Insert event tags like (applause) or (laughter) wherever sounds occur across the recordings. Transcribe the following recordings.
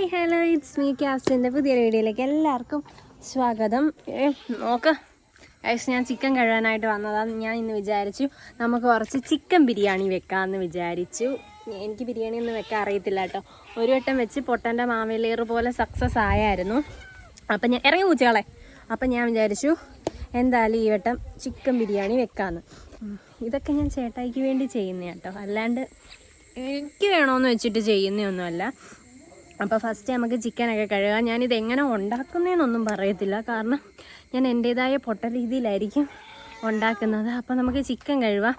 Hi hello it's me ക്യാസ്റ്റിന്റെ പുതിയ വീഡിയോയിലേക്ക് എല്ലാവർക്കും സ്വാഗതം. നോക്ക്. ഐസ് ഞാൻ ചിക്കൻ കഴുകാനായിട്ട് വന്നതാണ് ഞാൻ ഇന്ന് വിചാരിച്ചു. നമുക്ക് കുറച്ച് ചിക്കൻ ബിരിയാണി വെക്കാമെന്ന് വിചാരിച്ചു. എനിക്ക് ബിരിയാണി ഒന്നും വെക്കാൻ അറിയത്തില്ല കേട്ടോ. ഒരു വട്ടം വെച്ച് പൊട്ടന്റെ മാവേലേറ് പോലെ സക്സസ് ആയായിരുന്നു. അപ്പം ഞാൻ ഇറങ്ങി പൂച്ചകളെ. അപ്പം ഞാൻ വിചാരിച്ചു എന്തായാലും ഈ വട്ടം ചിക്കൻ ബിരിയാണി വെക്കാമെന്ന് ഇതൊക്കെ ഞാൻ ചേട്ടായിക്ക് വേണ്ടി ചെയ്യുന്ന കേട്ടോ. അല്ലാണ്ട് എനിക്ക് വേണമെന്ന് വെച്ചിട്ട് ചെയ്യുന്നതൊന്നുമല്ല അപ്പോൾ ഫസ്റ്റ് നമുക്ക് ചിക്കനൊക്കെ കഴുകാം. ഞാനിത് എങ്ങനെ ഉണ്ടാക്കുന്നതെന്നൊന്നും പറയത്തില്ല. കാരണം ഞാൻ എന്റെതായ പൊട്ട രീതിയിലായിരിക്കും ഉണ്ടാക്കുന്നത്. അപ്പോൾ നമുക്ക് ചിക്കൻ കഴുകാം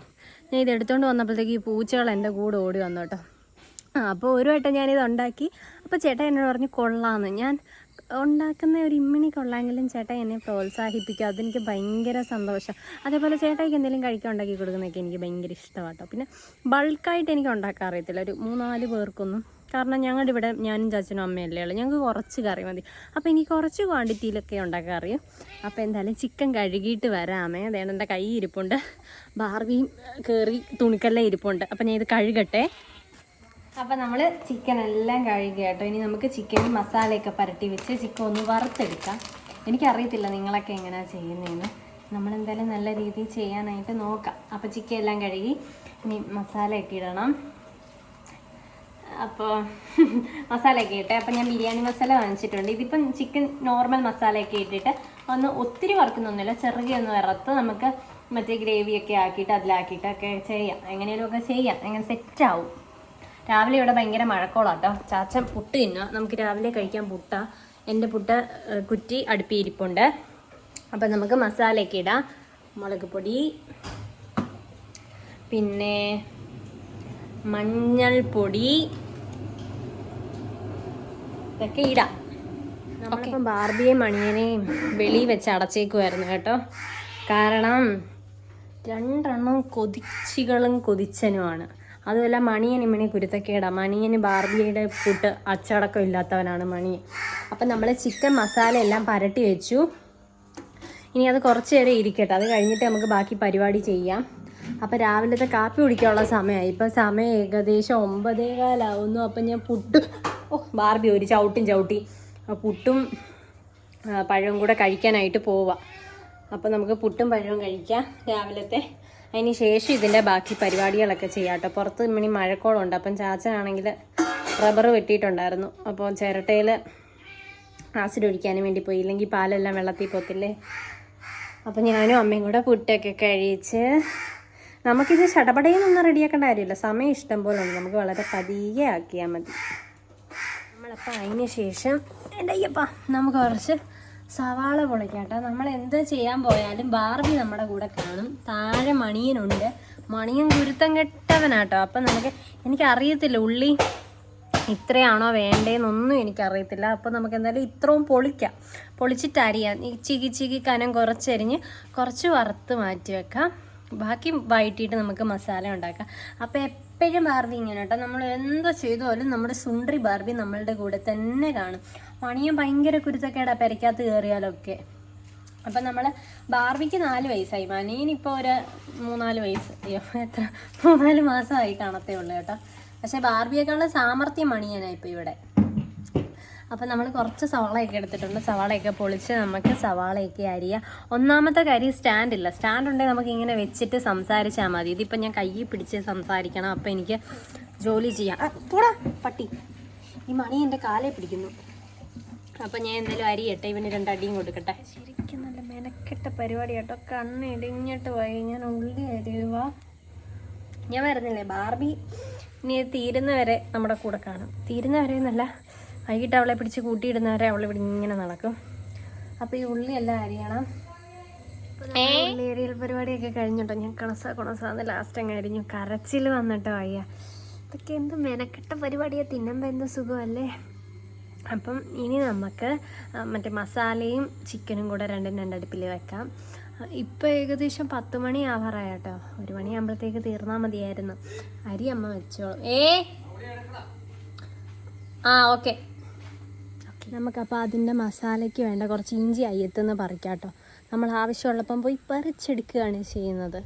ഞാൻ ഇത് എടുത്തുകൊണ്ട് വന്നപ്പോഴത്തേക്ക് ഈ പൂച്ചകൾ എന്റെ കൂടെ ഓടി വന്നു കേട്ടോ ആ അപ്പോൾ ഒരു വട്ടം ഞാനിത് ഉണ്ടാക്കി. അപ്പോൾ ചേട്ടൻ എന്നോട് പറഞ്ഞു കൊള്ളാമെന്ന് ഞാൻ ഉണ്ടാക്കുന്ന ഒരു ഇമ്മിണി കൊള്ളാമെങ്കിലും ചേട്ടൻ എന്നെ പ്രോത്സാഹിപ്പിക്കും. അതെനിക്ക് ഭയങ്കര സന്തോഷം. അതേപോലെ ചേട്ടായിക്ക് എന്തെങ്കിലും കഴിക്കാൻ ഉണ്ടാക്കി കൊടുക്കുന്നതൊക്കെ എനിക്ക് ഭയങ്കര ഇഷ്ടമാണ് കേട്ടോ പിന്നെ ബൾക്കായിട്ട് എനിക്ക് ഉണ്ടാക്കാൻ അറിയത്തില്ല. ഒരു മൂന്നാൽ പേർക്കൊന്നും കാരണം ഞങ്ങളുടെ ഇവിടെ ഞാനും ചാച്ചനും അമ്മയല്ലേ ഉള്ളൂ. ഞങ്ങൾക്ക് കുറച്ച് കറി മതി. അപ്പോൾ എനിക്ക് കുറച്ച് ക്വാണ്ടിറ്റിയിലൊക്കെ ഉണ്ടാക്കാൻ അറിയും. അപ്പോൾ എന്തായാലും ചിക്കൻ കഴുകിയിട്ട് വരാമേ. അതേണ്ട എന്റെ കൈ ഇരിപ്പുണ്ട്. ബാർബിയും കയറി തുണിക്കെല്ലാം ഇരിപ്പുണ്ട്. അപ്പോൾ ഞാൻ ഇത് കഴുകട്ടെ. അപ്പോൾ നമ്മൾ ചിക്കൻ എല്ലാം കഴുകി കേട്ടോ. ഇനി നമുക്ക് ചിക്കൻ മസാലയൊക്കെ പരട്ടി വെച്ച് ചിക്കൻ ഒന്ന് വറുത്തെടുക്കാം. എനിക്കറിയത്തില്ല നിങ്ങളൊക്കെ എങ്ങനെയാണ് ചെയ്യുന്നതെന്ന് നമ്മളെന്തായാലും നല്ല രീതിയിൽ ചെയ്യാനായിട്ട് നോക്കാം. അപ്പോൾ ചിക്കൻ എല്ലാം കഴുകി ഇനി മസാലയൊക്കെ ഇടണം. അപ്പോൾ (laughs) മസാലയൊക്കെ ഇട്ട് അപ്പോൾ ഞാൻ ബിരിയാണി മസാല വാങ്ങിച്ചിട്ടുണ്ട്. ഇതിപ്പം ചിക്കൻ നോർമൽ മസാലയൊക്കെ ഇട്ടിട്ട് ഒന്ന് ഒത്തിരി വറുക്കുന്നൊന്നുമില്ല ചെറുകെ ഒന്ന് വറുത്ത് നമുക്ക് മറ്റേ ഗ്രേവിയൊക്കെ ആക്കിയിട്ട് അതിലാക്കിയിട്ടൊക്കെ ചെയ്യാം. എങ്ങനെയൊക്കെ ചെയ്യാം. അങ്ങനെ സെറ്റാവും രാവിലെ ഇവിടെ ഭയങ്കര മഴക്കോളാം കേട്ടോ ചാച്ചൻ പുട്ട് തിന്നുക നമുക്ക് രാവിലെ കഴിക്കാൻ പുട്ട. എന്റെ പുട്ട് കുറ്റി അടുപ്പിയിരിപ്പുണ്ട്. അപ്പം നമുക്ക് മസാലയൊക്കെ ഇടാം. മുളക് പൊടി പിന്നെ മഞ്ഞൾപ്പൊടി ഇതൊക്കെ ഇടാം. നമ്മളിപ്പം ബാർബിയെ മണിയനെയും വെളി വെച്ച് അടച്ചേക്കുമായിരുന്നു കേട്ടോ. കാരണം രണ്ടെണ്ണം കൊതിച്ചികളും കൊതിച്ചനുമാണ്. അതുമല്ല മണിയൻ ഇമ്മണി കുരുത്തക്കേടാ. മണിയന് ബാർബിയുടെ കൂട്ട് അച്ചടക്കം ഇല്ലാത്തവനാണ് മണിയൻ. അപ്പം നമ്മൾ ചിക്കൻ മസാല എല്ലാം പരട്ടി വെച്ചു. ഇനി അത് കുറച്ച് നേരം ഇരിക്കട്ടെ. അത് കഴിഞ്ഞിട്ട് നമുക്ക് ബാക്കി പരിപാടി ചെയ്യാം. അപ്പം രാവിലത്തെ കാപ്പി കുടിക്കാനുള്ള സമയമായി. ഇപ്പം സമയം ഏകദേശം ഒമ്പതേ കാലാവുന്നു അപ്പം ഞാൻ പുട്ട് ഓ ബാർബി ഒരു ചവിട്ടും ചവിട്ടി. പുട്ടും പഴവും കൂടെ കഴിക്കാനായിട്ട് പോവാം. അപ്പോൾ നമുക്ക് പുട്ടും പഴവും കഴിക്കാം രാവിലത്തെ. അതിന് ശേഷം ഇതിന്റെ ബാക്കി പരിപാടികളൊക്കെ ചെയ്യാം കേട്ടോ. പുറത്ത് മണി മഴക്കോളുണ്ട്. അപ്പം ചാച്ചനാണെങ്കിൽ റബ്ബർ വെട്ടിയിട്ടുണ്ടായിരുന്നു. അപ്പോൾ ചിരട്ടയിൽ ആസിഡ് ഒഴിക്കാനും വേണ്ടി പോയി. ഇല്ലെങ്കിൽ പാലെല്ലാം വെള്ളത്തിൽ പോത്തില്ലേ? അപ്പം ഞാനും അമ്മയും കൂടെ പുട്ടൊക്കെ കഴിച്ച് നമുക്കിത് ചടപടയിൽ നിന്ന് റെഡിയാക്കേണ്ട കാര്യമില്ല. സമയം ഇഷ്ടം പോലെ ഉണ്ട്. നമുക്ക് വളരെ പതിയെ ആക്കിയാൽ മതി. നമ്മളപ്പോൾ അതിന് ശേഷം എന്റെ അയ്യപ്പ നമുക്ക് കുറച്ച് സവാള പൊളിക്കാം കേട്ടോ. നമ്മൾ എന്ത് ചെയ്യാൻ പോയാലും ബാർബി നമ്മുടെ കൂടെ കാണും. താഴെ മണിയനുണ്ട്. മണിയൻ ഗുരുത്തം കെട്ടവനാട്ടോ. അപ്പം നമുക്ക് എനിക്കറിയത്തില്ല ഉള്ളി ഇത്രയാണോ വേണ്ടതെന്നൊന്നും എനിക്കറിയത്തില്ല. അപ്പോൾ നമുക്ക് എന്തായാലും ഇത്രയും പൊളിക്കാം. പൊളിച്ചിട്ട് അരിയാം. ഈ ചികി ചികി കനം കുറച്ചരിഞ്ഞ് കുറച്ച് വറുത്ത് മാറ്റി വെക്കാം. ബാക്കി വഴറ്റിയിട്ട് നമുക്ക് മസാല ഉണ്ടാക്കാം. അപ്പോൾ എപ്പോഴും ബാർബി ഇങ്ങനെ കേട്ടോ നമ്മൾ എന്താ ചെയ്തോലും നമ്മുടെ സുണ്ടറി ബാർബി നമ്മളുടെ കൂടെ തന്നെ കാണും. പണിയും ഭയങ്കര കുരുത്തക്കേടാ പെരയ്ക്കകത്ത് കയറിയാലൊക്കെ. അപ്പം നമ്മൾ ബാർബിക്ക് നാല് വയസ്സായി. മനീനിപ്പോൾ ഒരു മൂന്നാൽ വയസ്സ്. അയ്യോ എത്ര? മൂന്നാൽ മാസമായി കാണത്തേ ഉള്ളൂ കേട്ടോ. പക്ഷെ ബാർബിയേക്കാളുള്ള സാമർഥ്യം മണിയനാണ് ഇപ്പോൾ ഇവിടെ. അപ്പം നമ്മൾ കുറച്ച് സവാളയൊക്കെ എടുത്തിട്ടുണ്ട്. സവാളയൊക്കെ പൊളിച്ച് നമുക്ക് സവാളയൊക്കെ അരിയാം. ഒന്നാമത്തെ കാര്യം സ്റ്റാൻഡ് ഇല്ല. സ്റ്റാൻഡ് ഉണ്ടെങ്കിൽ നമുക്ക് ഇങ്ങനെ വെച്ചിട്ട് സംസാരിച്ചാൽ മതി. ഇതിപ്പോൾ ഞാൻ കൈ പിടിച്ച് സംസാരിക്കണം. അപ്പം എനിക്ക് ജോലി ചെയ്യാം. പോടാ പട്ടി. ഈ മണി എന്റെ കാലെ പിടിക്കുന്നു. അപ്പം ഞാൻ എന്തായാലും അരിയട്ടെ. ഇവന് രണ്ടടിയും കൊടുക്കട്ടെ. ശരിക്കും നല്ല മെനക്കെട്ട പരിപാടി കേട്ടോ. കണ്ണ് ഇടിഞ്ഞിട്ട് പോയി. ഞാൻ ഉള്ളി അരിയുക ഞാൻ വരുന്നില്ലേ? ബാർബി. ഇനി തീരുന്നവരെ തീരുന്ന വരെ നമ്മുടെ കൂടെ കാണും. തീരുന്നവരെ എന്നല്ല വൈകിട്ട് അവളെ പിടിച്ച് കൂട്ടിയിടുന്നവരെ അവൾ ഇവിടെ ഇങ്ങനെ നടക്കും. അപ്പോൾ ഈ ഉള്ളി എല്ലാം അരിയണം ഉള്ളി പരിപാടിയൊക്കെ കഴിഞ്ഞിട്ടോ? ഞാൻ കണസ കുണസാന്ന് ലാസ്റ്റ് അങ്ങ് അരിഞ്ഞു. കരച്ചിൽ വന്നിട്ടോ അയ്യ. ഇതൊക്കെ എന്ത് മെനക്കെട്ട പരിപാടിയാണ് തിന്നുമ്പോൾ എന്ത് സുഖമല്ലേ? അപ്പം ഇനി നമുക്ക് മറ്റേ മസാലയും ചിക്കനും കൂടെ രണ്ടും രണ്ടടുപ്പിൽ വെക്കാം. ഇപ്പോൾ ഏകദേശം പത്ത് മണി ആവാറായ കേട്ടോ ഒരു മണിയാകുമ്പോഴത്തേക്ക് തീർന്നാൽ മതിയായിരുന്നു. അരി അമ്മ വെച്ചോളൂ. ഏ? ആ ഓക്കെ. നമുക്കപ്പോൾ അതിന്റെ മസാലയ്ക്ക് വേണ്ട കുറച്ച് ഇഞ്ചി അയ്യത്തുനിന്ന് പറിക്കാം കേട്ടോ നമ്മൾ ആവശ്യമുള്ളപ്പം പോയി പറിച്ചെടുക്കുകയാണ് ചെയ്യുന്നത്.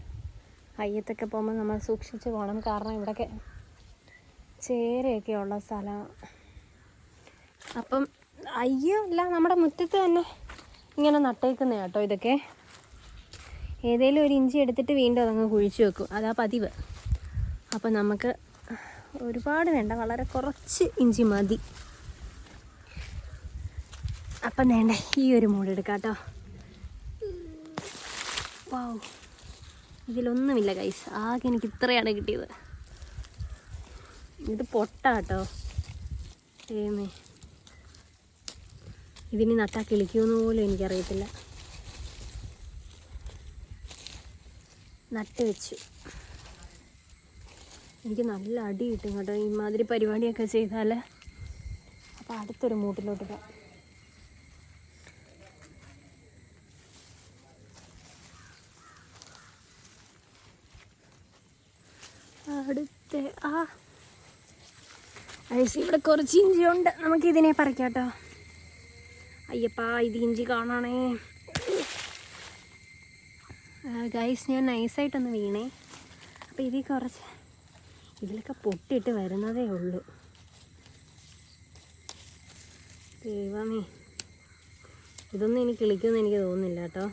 അയ്യത്തൊക്കെ പോകുമ്പോൾ നമ്മൾ സൂക്ഷിച്ച് പോകണം കാരണം ഇവിടെയൊക്കെ ചേരയൊക്കെ ഉള്ള സ്ഥലമാണ് അപ്പം അയ്യോ അല്ല നമ്മുടെ മുറ്റത്ത് തന്നെ ഇങ്ങനെ നട്ടേക്കുന്ന കേട്ടോ ഇതൊക്കെ. ഏതെങ്കിലും ഒരു ഇഞ്ചി എടുത്തിട്ട് വീണ്ടും അതങ്ങ് കുഴിച്ചു വെക്കും. അതാ പതിവ്. അപ്പം നമുക്ക് ഒരുപാട് വേണ്ട വളരെ കുറച്ച് ഇഞ്ചി മതി. അപ്പം വേണ്ട ഈ ഒരു മൂടെടുക്കാം കേട്ടോ വാവ് ഇതിലൊന്നുമില്ല കൈസ് ആകെ എനിക്ക് ഇത്രയാണ് കിട്ടിയത്. ഇത് പൊട്ടാട്ടോ. ഏമേ. ഇതിനി നട്ടാ കിളിക്കുമെന്ന് പോലും എനിക്കറിയത്തില്ല. നട്ട് വെച്ചു. എനിക്ക് നല്ല അടി കിട്ടും കേട്ടോ ഇമാതിരി പരിപാടിയൊക്കെ ചെയ്താൽ അപ്പോൾ അടുത്തൊരു മൂട്ടിലോട്ട് പോകാം അടുത്ത ആ. ഐസ് ഇവിടെ കുറച്ച് നമുക്ക് ഇതിനെ പറിക്കാം കേട്ടോ. അയ്യപ്പാ ഇത് ഇഞ്ചി കാണാണേ. ഗൈസ് ഞാൻ നൈസായിട്ടൊന്ന് വീണേ. അപ്പോൾ ഇതിൽ കുറച്ച് ഇതിലൊക്കെ പൊട്ടിയിട്ട് വരുന്നതേ ഉള്ളൂ. ദൈവമേ. ഇതൊന്നും എനിക്ക് കിളിക്കുമെന്ന് എനിക്ക് തോന്നുന്നില്ല കേട്ടോ.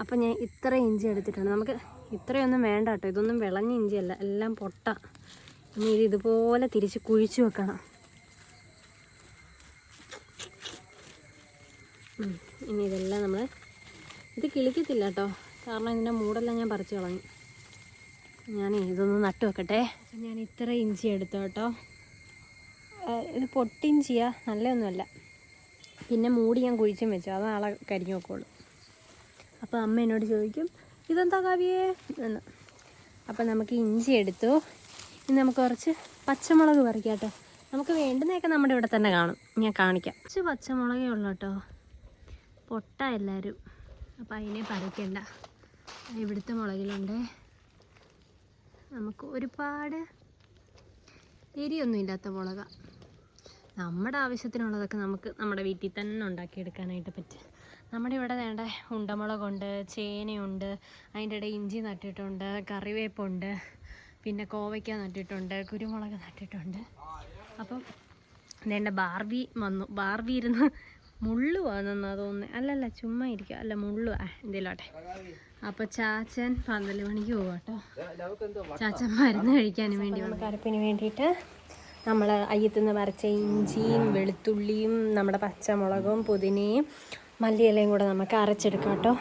അപ്പം ഞാൻ ഇത്ര ഇഞ്ചി എടുത്തിട്ടുണ്ട്. നമുക്ക് ഇത്രയൊന്നും വേണ്ട കേട്ടോ. ഇതൊന്നും വിളഞ്ഞ ഇഞ്ചിയല്ല. എല്ലാം പൊട്ട. ഇനി ഇത് ഇതുപോലെ തിരിച്ച് കുഴിച്ചു വെക്കണം. ഇനി ഇതെല്ലാം നമ്മൾ ഇത് കിളിക്കത്തില്ല കേട്ടോ. കാരണം ഇതിന്റെ മൂടെല്ലാം ഞാൻ പറിച്ചു കളഞ്ഞു. ഞാൻ ഇതൊന്ന് നട്ടു വെക്കട്ടെ. ഞാൻ ഇത്ര ഇഞ്ചി എടുത്തു കേട്ടോ. ഇത് പൊട്ടിഞ്ചിയാ. നല്ലതൊന്നുമല്ല പിന്നെ മൂടി ഞാൻ കുഴിച്ചും വെച്ചു. അത് നാളെ കരിഞ്ഞു വെക്കുള്ളൂ. അപ്പോൾ അമ്മ എന്നോട് ചോദിക്കും ഇതെന്താ കാവ്യേ? എന്ന്. അപ്പോൾ നമുക്ക് ഇഞ്ചി എടുത്തു. ഇനി നമുക്ക് കുറച്ച് പച്ചമുളക് പറിക്കാം നമുക്ക് വേണ്ടുന്നതൊക്കെ നമ്മുടെ ഇവിടെ തന്നെ കാണും. ഞാൻ കാണിക്കാം. കുറച്ച് പച്ചമുളകേ ഉള്ളൂ കേട്ടോ. പൊട്ട എല്ലാവരും അപ്പോൾ അതിനെ പറിക്കണ്ട. ഇവിടുത്തെ മുളകിലുണ്ട്. നമുക്ക് ഒരുപാട് എരിയൊന്നും ഇല്ലാത്ത മുളക. നമ്മുടെ ആവശ്യത്തിനുള്ളതൊക്കെ നമുക്ക് നമ്മുടെ വീട്ടിൽ തന്നെ ഉണ്ടാക്കിയെടുക്കാനായിട്ട് പറ്റും. നമ്മുടെ ഇവിടെ വേണ്ട ഉണ്ടമുളകുണ്ട് ചേനയുണ്ട് അതിന്റെ ഇടയിൽ ഇഞ്ചി നട്ടിട്ടുണ്ട് കറിവേപ്പുണ്ട് പിന്നെ കോവയ്ക്ക നട്ടിട്ടുണ്ട് കുരുമുളക് നട്ടിട്ടുണ്ട്. അപ്പം വേണ്ട ബാർബി വന്നു. ബാർബി ഇരുന്ന് മുള്ളു വന്നെന്നാ തോന്നുന്നത് അല്ലല്ല ചുമ്മാ ഇരിക്കുക അല്ല മുള്ളു. ആ എന്തേലോട്ടെ. അപ്പോൾ ചാച്ചൻ പന്തൽ മണിക്ക് പോവാ കേട്ടോ ചാച്ചൻ മരുന്ന് കഴിക്കാൻ വേണ്ടി കറുപ്പിന് വേണ്ടിയിട്ട് നമ്മൾ അയ്യത്തുനിന്ന് വരച്ച ഇഞ്ചിയും വെളുത്തുള്ളിയും നമ്മുടെ പച്ചമുളകും പുതിനയും മല്ലിയിലയും കൂടെ നമുക്ക് അരച്ചെടുക്കാം കേട്ടോ.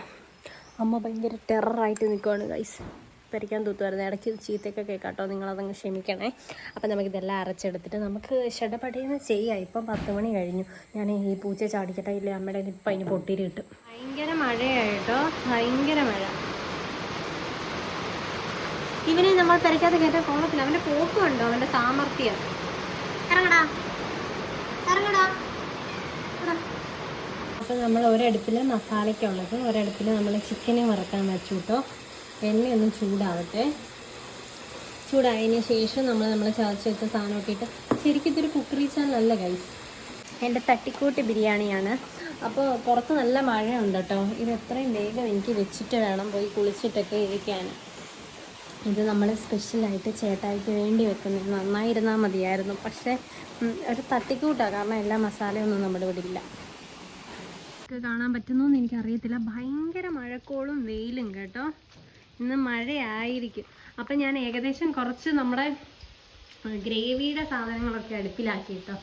അമ്മ ഭയങ്കര ടെററായിട്ട് നിൽക്കുവാണ് ഗൈസ് പരിക്കാൻ തൂത്തുമായിരുന്നു ഇടയ്ക്ക് ചീത്തയൊക്കെ കേൾക്കാം കേട്ടോ. നിങ്ങളതങ്ങ് ക്ഷമിക്കണേ. അപ്പം നമുക്കിതെല്ലാം അരച്ചെടുത്തിട്ട് നമുക്ക് ഷടപടിയെന്ന് ചെയ്യാം. ഇപ്പം പത്ത് മണി കഴിഞ്ഞു. ഞാൻ ഈ പൂച്ച ചാടിക്കട്ടെ? ഇല്ലേ? അമ്മയുടെ ഇപ്പം അതിന് പൊട്ടിരി കിട്ടും. ഭയങ്കര മഴയായിട്ടോ ഭയങ്കര മഴ. ഇവനെ നമ്മൾ പെരയ്ക്കാതെ കയറ്റാൻ പോകത്തില്ല. അവന്റെ പോക്കുണ്ടോ അവന്റെ ഇറങ്ങടാ ഇറങ്ങടാ. അപ്പോൾ നമ്മൾ ഒരടുപ്പിൽ മസാലയ്ക്കുള്ളത് ഒരടുപ്പിൽ നമ്മൾ ചിക്കനെ വറക്കാൻ വെച്ചു കേട്ടോ എണ്ണയൊന്നും ചൂടാവട്ടെ. ചൂടായതിന് ശേഷം നമ്മൾ നമ്മൾ ചതച്ച് വെച്ച സാധനം ഇട്ടിട്ട് ശരിക്കും ഇതൊരു കുക്കറി ചാനലല്ല ഗൈസ് എന്റെ തട്ടിക്കൂട്ട് ബിരിയാണിയാണ്. അപ്പോൾ പുറത്ത് നല്ല മഴയുണ്ട് കേട്ടോ ഇത് എത്രയും വേഗം എനിക്ക് വെച്ചിട്ട് വേണം പോയി കുളിച്ചിട്ടൊക്കെ ഇരിക്കാൻ. ഇത് നമ്മൾ സ്പെഷ്യലായിട്ട് ചേട്ടായിക്ക് വേണ്ടി വെക്കുന്നത്. നന്നായിരുന്നാൽ മതിയായിരുന്നു. പക്ഷേ ഒരു തട്ടിക്കൂട്ടാണ് കാരണം എല്ലാ മസാലയൊന്നും നമ്മുടെ ഇവിടെ ഇല്ല. കാണാൻ പറ്റുന്നോന്ന് എനിക്കറിയത്തില്ല. ഭയങ്കര മഴക്കോളും വെയിലും കേട്ടോ. ഇന്ന് മഴയായിരിക്കും. അപ്പം ഞാൻ ഏകദേശം കുറച്ച് നമ്മുടെ ഗ്രേവിയുടെ സാധനങ്ങളൊക്കെ അടുപ്പിലാക്കി കേട്ടോ.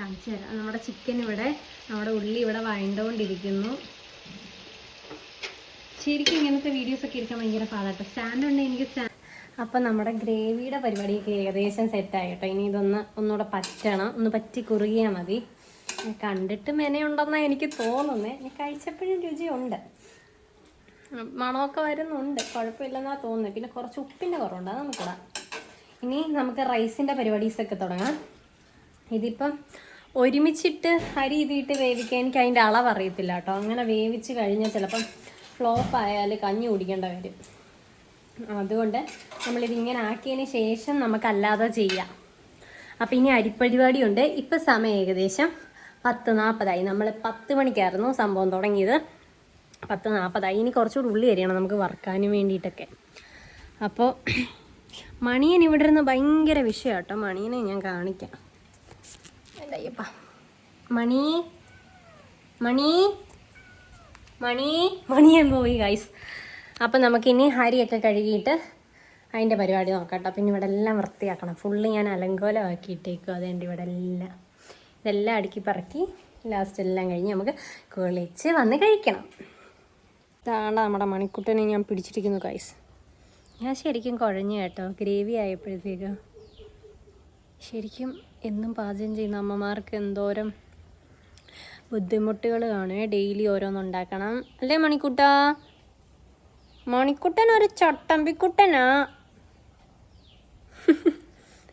കാണിച്ചു തരാം. നമ്മുടെ ചിക്കൻ ഇവിടെ നമ്മുടെ ഉള്ളി ഇവിടെ വഴണ്ടുകൊണ്ടിരിക്കുന്നു ശരിക്കും ഇങ്ങനത്തെ വീഡിയോസ് ഒക്കെ എടുക്കാൻ ഭയങ്കര പാടാട്ടോ സ്റ്റാൻഡ് ഉണ്ട് എനിക്ക് സ്റ്റാൻഡ് അപ്പം നമ്മുടെ ഗ്രേവിയുടെ പരിപാടിയൊക്കെ ഏകദേശം സെറ്റായി കേട്ടോ. ഇനി ഇതൊന്ന് ഒന്നുകൂടെ പറ്റണം. ഒന്ന് പറ്റി കുറുകിയാൽ മതി. കണ്ടിട്ട് മെനയുണ്ടെന്നാണ് എനിക്ക് തോന്നുന്നേ. ഇനി കഴിച്ചപ്പോഴും രുചിയുണ്ട്. മണമൊക്കെ വരുന്നുണ്ട്. കുഴപ്പമില്ലെന്നാണ് തോന്നുന്നത് പിന്നെ കുറച്ച് ഉപ്പിന്റെ കുറവുണ്ട്. അത് നമുക്കിടാം ഇനി നമുക്ക് റൈസിന്റെ പരിപാടീസൊക്കെ തുടങ്ങാം. ഇതിപ്പം ഒരുമിച്ചിട്ട് അരി ഇതിട്ട് വേവിക്കാൻ എനിക്ക് അതിന്റെ അളവ് അറിയത്തില്ല കേട്ടോ. അങ്ങനെ വേവിച്ച് കഴിഞ്ഞാൽ ചിലപ്പം ഫ്ലോപ്പ് ആയാൽ കഞ്ഞി കുടിക്കേണ്ട വരും അതുകൊണ്ട് നമ്മളിതിങ്ങനെ ആക്കിയതിന് ശേഷം നമുക്കല്ലാതെ ചെയ്യാം. അപ്പം ഇനി അരിപ്പരിപാടിയുണ്ട്. ഇപ്പം സമയം ഏകദേശം പത്ത് നാൽപ്പതായി നമ്മൾ പത്ത് മണിക്കായിരുന്നു സംഭവം തുടങ്ങിയത്. പത്ത് നാൽപ്പതായി ഇനി കുറച്ചുകൂടി ഉള്ളി അരിയണം നമുക്ക് വറുക്കാനും വേണ്ടിയിട്ടൊക്കെ. അപ്പോൾ മണിയൻ ഇവിടെ ഇരുന്ന് ഭയങ്കര വിഷയം കേട്ടോ മണിയനെ ഞാൻ കാണിക്കാം. എന്തായ്യപ്പ മണി? മണി? മണി? മണിയൻ പോയി ഗൈസ് അപ്പം നമുക്കിനി ഹരിയൊക്കെ കഴുകിയിട്ട് അതിന്റെ പരിപാടി നോക്കാം കേട്ടോ. പിന്നെ ഇവിടെ എല്ലാം വൃത്തിയാക്കണം. ഫുള്ള് ഞാൻ അലങ്കോലമാക്കിയിട്ടേക്കും. അതെന്റെ ഇവിടെ എല്ലാം. ഇതെല്ലാം അടുക്കി പറക്കി ലാസ്റ്റ് എല്ലാം കഴിഞ്ഞ് നമുക്ക് കുളിച്ച് വന്ന് കഴിക്കണം. ഇതാണ് നമ്മുടെ മണിക്കുട്ടനെ ഞാൻ പിടിച്ചിരിക്കുന്നു കൈസ് ഞാൻ ശരിക്കും കുഴഞ്ഞു കേട്ടോ. ഗ്രേവി ആയപ്പോഴത്തേക്കും. ശരിക്കും എന്നും പാചകം ചെയ്യുന്ന അമ്മമാർക്ക് എന്തോരം ബുദ്ധിമുട്ടുകൾ കാണുമേ ഡെയിലി ഓരോന്നുണ്ടാക്കണം അല്ലേ മണിക്കുട്ട? മണിക്കുട്ടൻ ഒരു ചട്ടമ്പിക്കുട്ടനാ. (laughs)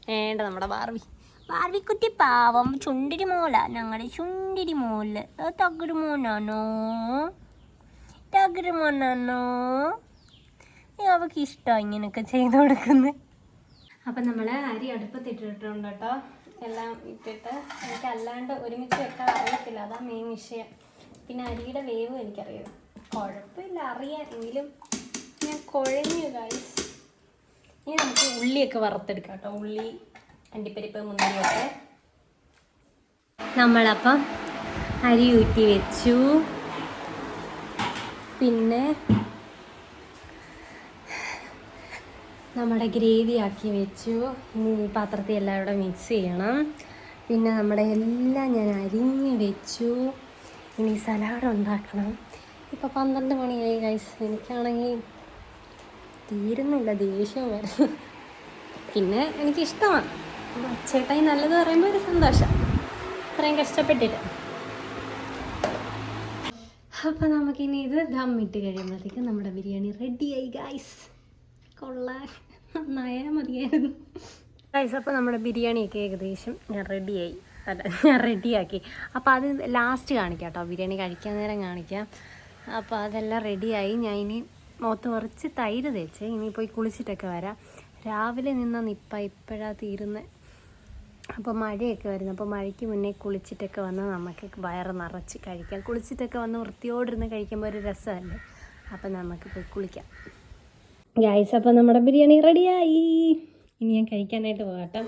വേണ്ട നമ്മുടെ ബാർവി ബാർവിക്കുട്ടി പാവം ചുണ്ടിരി മോല ഞങ്ങളുടെ ചുണ്ടിരി മോൽ തകരു മോനാണോ? തകരു മോനാണോ? അവക്ക് ഇഷ്ടമാണ് ഇങ്ങനെയൊക്കെ ചെയ്ത് കൊടുക്കുന്നത് അപ്പം നമ്മൾ അരി അടുപ്പത്തിട്ടിട്ടുണ്ട് കേട്ടോ. എല്ലാം ഇട്ടിട്ട് എനിക്ക് അല്ലാണ്ട് ഒരുമിച്ച് വെക്കാൻ അറിയത്തില്ല. അതാ മെയിൻ വിഷയം. പിന്നെ അരിയുടെ വേവ് എനിക്കറിയാം. കുഴപ്പമില്ല അറിയാം. എങ്കിലും ഞാൻ കുഴഞ്ഞു കാര്യം ഇനി നമുക്ക് ഉള്ളിയൊക്കെ വറുത്തെടുക്കാം കേട്ടോ. ഉള്ളി അണ്ടിപ്പരിപ്പ് മുന്തിരിയൊക്കെ. നമ്മളപ്പം അരി ഊറ്റി വെച്ചു. പിന്നെ നമ്മുടെ ഗ്രേവി ആക്കി വെച്ചു. ഇനി ഈ പാത്രത്തിൽ എല്ലാം കൂടെ മിക്സ് ചെയ്യണം. പിന്നെ നമ്മുടെ എല്ലാം ഞാൻ അരിഞ്ഞ് വെച്ചു. ഇനി സലാഡ് ഉണ്ടാക്കണം. ഇപ്പോൾ പന്ത്രണ്ട് മണിയായി ഗൈസ് എനിക്കാണെങ്കിൽ തീരുന്നില്ല ദേഷ്യം വരുന്നു പിന്നെ എനിക്കിഷ്ടമാണ്. ചേട്ടായി നല്ലത് പറയുമ്പോൾ ഒരു സന്തോഷം. അത്രയും കഷ്ടപ്പെട്ടിട്ട്. അപ്പം നമുക്കിനി ഇത് ദം ഇട്ട് കഴിയുമ്പോഴത്തേക്കും നമ്മുടെ ബിരിയാണി റെഡിയായി ഗൈസ് കൊള്ളാൻ നന്നായാൽ മതിയായിരുന്നു. ഗൈസ് അപ്പോൾ നമ്മുടെ ബിരിയാണിയൊക്കെ ഏകദേശം ഞാൻ റെഡിയായി. അല്ല ഞാൻ റെഡിയാക്കി. അപ്പോൾ അത് ലാസ്റ്റ് കാണിക്കാം കേട്ടോ. ബിരിയാണി കഴിക്കാൻ നേരം കാണിക്കാം. അപ്പോൾ അതെല്ലാം റെഡിയായി. ഞാൻ ഇനി മുഖത്ത് കുറച്ച് തൈര് തേച്ച് ഇനി പോയി കുളിച്ചിട്ടൊക്കെ വരാം. രാവിലെ നിന്ന നിപ്പ ഇപ്പോഴാണ് തീരുന്നത് അപ്പോൾ മഴയൊക്കെ വരുന്നു. അപ്പോൾ മഴയ്ക്ക് മുന്നേ കുളിച്ചിട്ടൊക്കെ വന്ന് നമുക്ക് വയറ് നിറച്ച് കഴിക്കാം. കുളിച്ചിട്ടൊക്കെ വന്ന് വൃത്തിയോടിരുന്ന് കഴിക്കുമ്പോൾ ഒരു രസമല്ലേ? അപ്പോൾ നമുക്ക് പോയി കുളിക്കാം. ഗൈസ് അപ്പോൾ നമ്മുടെ ബിരിയാണി റെഡിയായി. ഇനി ഞാൻ കഴിക്കാനായിട്ട് പോകട്ടെ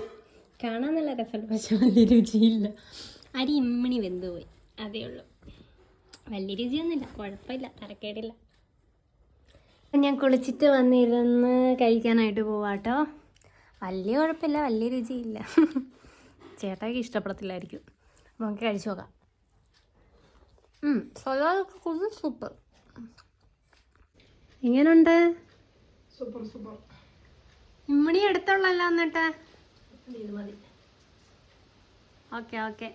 കാണാൻ നല്ല രസമുണ്ട് പക്ഷെ വലിയ രുചിയില്ല. അരി ഇമ്മണി വെന്ത് പോയി അതേ ഉള്ളൂ. വലിയ രുചിയൊന്നുമില്ല. കുഴപ്പമില്ല. തരക്കേടില്ല. ഞാൻ കുളിച്ചിട്ട് വന്നിരുന്ന് കഴിക്കാനായിട്ട് പോവാട്ടോ. വലിയ കുഴപ്പമില്ല. വലിയ രുചിയില്ല. ചേട്ടായിക്ക് ഇഷ്ടപ്പെടത്തില്ലായിരിക്കും. അപ്പോൾ നമുക്ക് കഴിച്ചു നോക്കാം. സലാദൊക്കെ കൂടുതൽ സൂപ്പർ. എങ്ങനെയുണ്ട് സൂപ്പർ സൂപ്പർ. ഇമ്മണി എടുത്തുള്ളല്ലോ എന്നിട്ട്? Okay okay.